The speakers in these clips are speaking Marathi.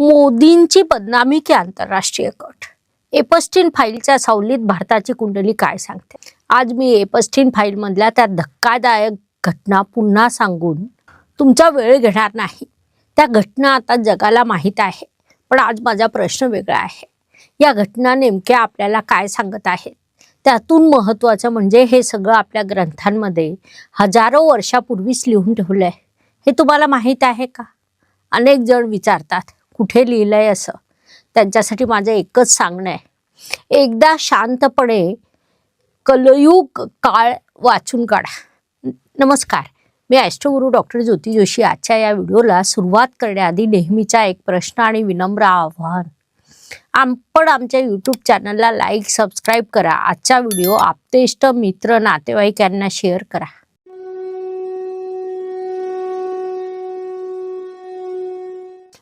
मोदींची बदनामी की आंतरराष्ट्रीय कट. एपस्टीन फाईलच्या सावलीत भारताची कुंडली काय सांगते? आज मी एपस्टीन फाईल मधल्या त्या धक्कादायक घटना पुन्हा सांगून तुमचा वेळ घेणार नाही. त्या घटना आता जगाला माहीत आहे पण आज माझा प्रश्न वेगळा आहे. या घटना नेमक्या आपल्याला काय सांगत आहेत? त्यातून महत्त्वाचं म्हणजे हे सगळं आपल्या ग्रंथांमध्ये हजारो वर्षापूर्वीच लिहून ठेवलं आहे हे तुम्हाला माहीत आहे का? अनेक जण विचारतात कुठे लिहिलंय असं. त्यांच्यासाठी माझं एकच सांगणं आहे. एकदा शांतपणे कलयुग काळ वाचून काढा. नमस्कार. मी अष्टगुरू डॉक्टर ज्योती जोशी. आजच्या या व्हिडिओला सुरुवात करण्याआधी नेहमीचा एक प्रश्न आणि विनम्र आव्हान. आपण आमच्या यूट्यूब चॅनलला लाईक सबस्क्राईब करा. आजचा व्हिडिओ आपतेष्ट मित्र नातेवाईक यांना शेअर करा.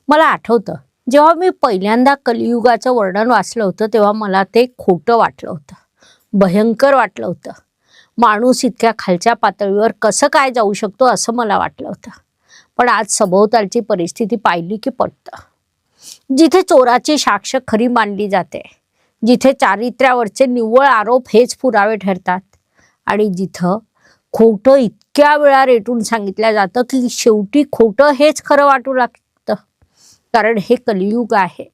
मला आठवतं. जेव्हा मी पहिल्यांदा कलियुगाचं वर्णन वाचलं होतं तेव्हा मला ते खोटं वाटलं होतं. भयंकर वाटलं होतं. माणूस इतक्या खालच्या पातळीवर कसं काय जाऊ शकतो असं मला वाटलं होतं. पण आज सभोवतालची परिस्थिती पाहिली की पटतं जिथे चोराची साक्ष खरी मानली जाते जिथे चारित्र्यावरचे निव्वळ आरोप हेच पुरावे ठरतात आणि जिथं खोटं इतक्या वेळा रेटून सांगितलं जातं की शेवटी खोटं हेच खरं वाटू लागतं कारण हे कलियुग आहे.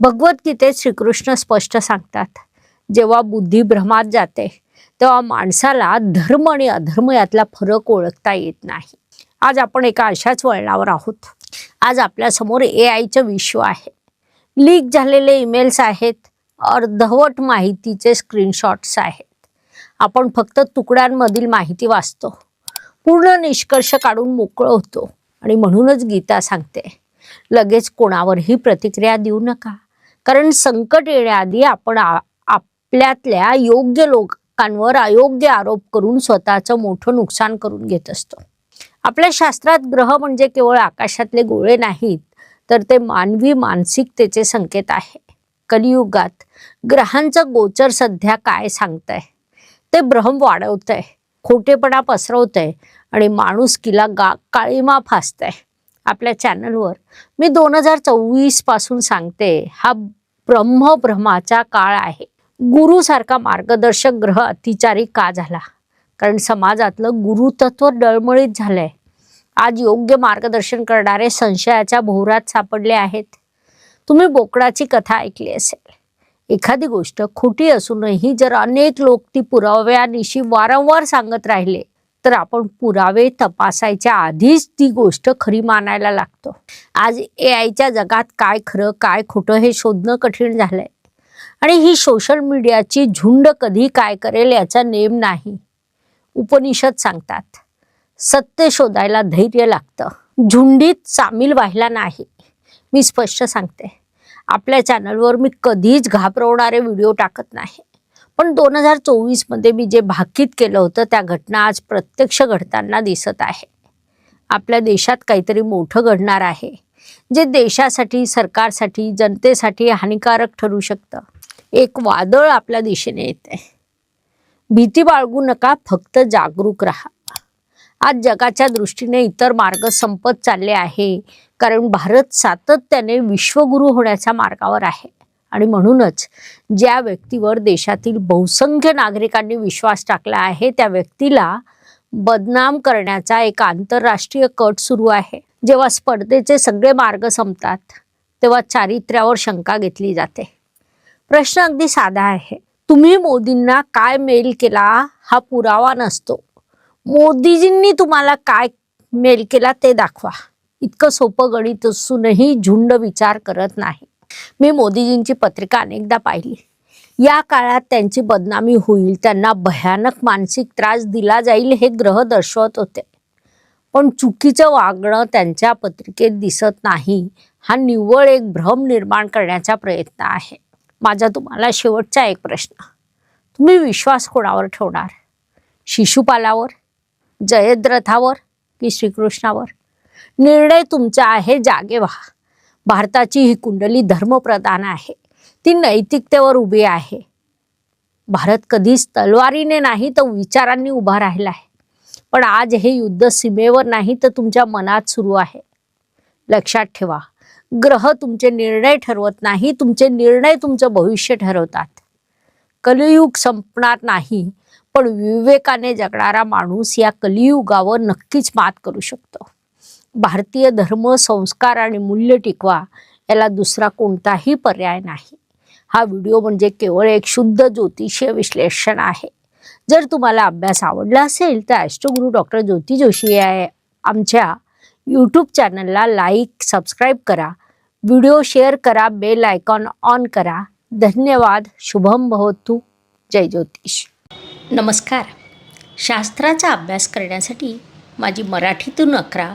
भगवद्गीतेत श्रीकृष्ण स्पष्ट सांगतात जेव्हा बुद्धी भ्रमात जाते तेव्हा माणसाला धर्म आणि अधर्म यातला फरक ओळखता येत नाही. आज आपण एका अशाच वळणावर आहोत. आज आपल्यासमोर ए आयचं विश्व आहे. लीक झालेले ईमेल्स आहेत अर्धवट माहितीचे स्क्रीनशॉट्स आहेत. आपण फक्त तुकड्यांमधील माहिती वाचतो. पूर्ण निष्कर्ष काढून मोकळं होतो आणि म्हणूनच गीता सांगते लगेच कोणावरही प्रतिक्रिया देऊ नका. कारण संकट येण्याआधी आपण आपल्यातल्या योग्य लोकांवर अयोग्य आरोप करून स्वतःचं मोठं नुकसान करून घेत असतो. आपल्या शास्त्रात ग्रह म्हणजे केवळ आकाशातले गोळे नाहीत तर ते मानवी मानसिकतेचे संकेत आहे. कलियुगात ग्रहांचं गोचर सध्या काय सांगतंय? ते भ्रम वाढवतंय खोटेपणा पसरवतंय आणि माणुसकीला गा काळीमा फासतंय. आपल्या चॅनलवर. मी दोन हजार चोवीसपासून सांगते हा ब्रह्मभ्रमाचा काळ आहे. गुरुसारखा मार्गदर्शक ग्रह अतिचारी का झाला? कारण समाजातलं गुरुतत्व डळमळीत झालंय. आज योग्य मार्गदर्शन करणारे संशयाच्या भोवरात सापडले आहेत. तुम्ही बोकडाची कथा ऐकली असेल. एखादी गोष्ट खोटी असूनही जर अनेक लोक ती पुराव्यानिशी वारंवार सांगत राहिले तर आपण पुरावे तपासायच्या आधीच ती गोष्ट खरी मानायला लागतो. आज ए आयच्या जगात काय खरं काय खोटं हे शोधणं कठीण झालंय. आणि ही सोशल मीडियाची झुंड कधी काय करेल याचा नेम नाही. उपनिषद सांगतात सत्य शोधायला धैर्य लागतं. झुंडीत सामील व्हायला नाही. मी स्पष्ट सांगते आपल्या चॅनलवर मी कधीच घाबरवणारे व्हिडिओ टाकत नाही. पण दोन हजार चोवीसमध्ये मी जे भाकीत केलं होतं त्या घटना आज प्रत्यक्ष घडताना दिसत आहे. आपल्या देशात काहीतरी मोठं घडणार आहे जे देशासाठी सरकारसाठी जनतेसाठी हानिकारक ठरू शकतं. एक वादळ आपल्या दिशेने येते. भीती बाळगू नका फक्त जागरूक राहा. आज जगाच्या दृष्टीने इतर मार्ग संपत चालले आहे कारण भारत सातत्याने विश्वगुरू होण्याच्या मार्गावर आहे. आणि म्हणूनच ज्या व्यक्तीवर देशातील बहुसंख्य नागरिकांनी विश्वास टाकला आहे त्या व्यक्तीला बदनाम करण्याचा एक आंतरराष्ट्रीय कट सुरू आहे. जेव्हा स्पर्धेचे सगळे मार्ग संपतात तेव्हा चारित्र्यावर शंका घेतली जाते. प्रश्न अगदी साधा आहे. तुम्ही मोदींना काय मेल केला हा पुरावा नसतो. मोदीजींनी तुम्हाला काय मेल केला ते दाखवा. इतकं सोपं गणित असूनही झुंड विचार करत नाही. मी मोदीजींची पत्रिका अनेकदा पाहिली. या काळात त्यांची बदनामी होईल त्यांना भयानक मानसिक त्रास दिला जाईल हे ग्रह दर्शवत होते. पण चुकीचं वागणं त्यांच्या पत्रिकेत दिसत नाही हा निव्वळ एक भ्रम निर्माण करण्याचा प्रयत्न आहे. माझा तुम्हाला शेवटचा एक प्रश्न. तुम्ही विश्वास कोणावर ठेवणार? शिशुपालावर? जयद्रथावर की श्रीकृष्णावर? निर्णय तुमचा आहे जागे व्हा. भारताची ही कुंडली धर्मप्रधान आहे. ती नैतिकतेवर उभी आहे. भारत कधीच तलवारीने नाही तर विचारांनी उभा राहिला आहे. पण आज हे युद्ध सीमेवर नाही तर तुमच्या मनात सुरू आहे. लक्षात ठेवा ग्रह तुमचे निर्णय ठरवत नाही तुमचे निर्णय तुमचं भविष्य ठरवतात. कलियुग संपणार नाही पण विवेकाने जगणारा माणूस या कलियुगावर नक्कीच मात करू शकतो. भारतीय धर्म संस्कार आणि मूल्य टिकवा याला दुसरा कोणताही पर्याय नाही. हा व्हिडिओ म्हणजे केवळ एक शुद्ध ज्योतिषीय विश्लेषण आहे. जर तुम्हाला अभ्यास आवडला असेल तर ॲस्ट्रोगुरू डॉक्टर ज्योती जोशी या आमच्या यूट्यूब चॅनलला लाईक सबस्क्राईब करा. व्हिडिओ शेअर करा बेल आयकॉन ऑन करा. धन्यवाद. शुभम भवतु. जय ज्योतिष. नमस्कार. शास्त्राचा अभ्यास करण्यासाठी माझी मराठीतून अकरा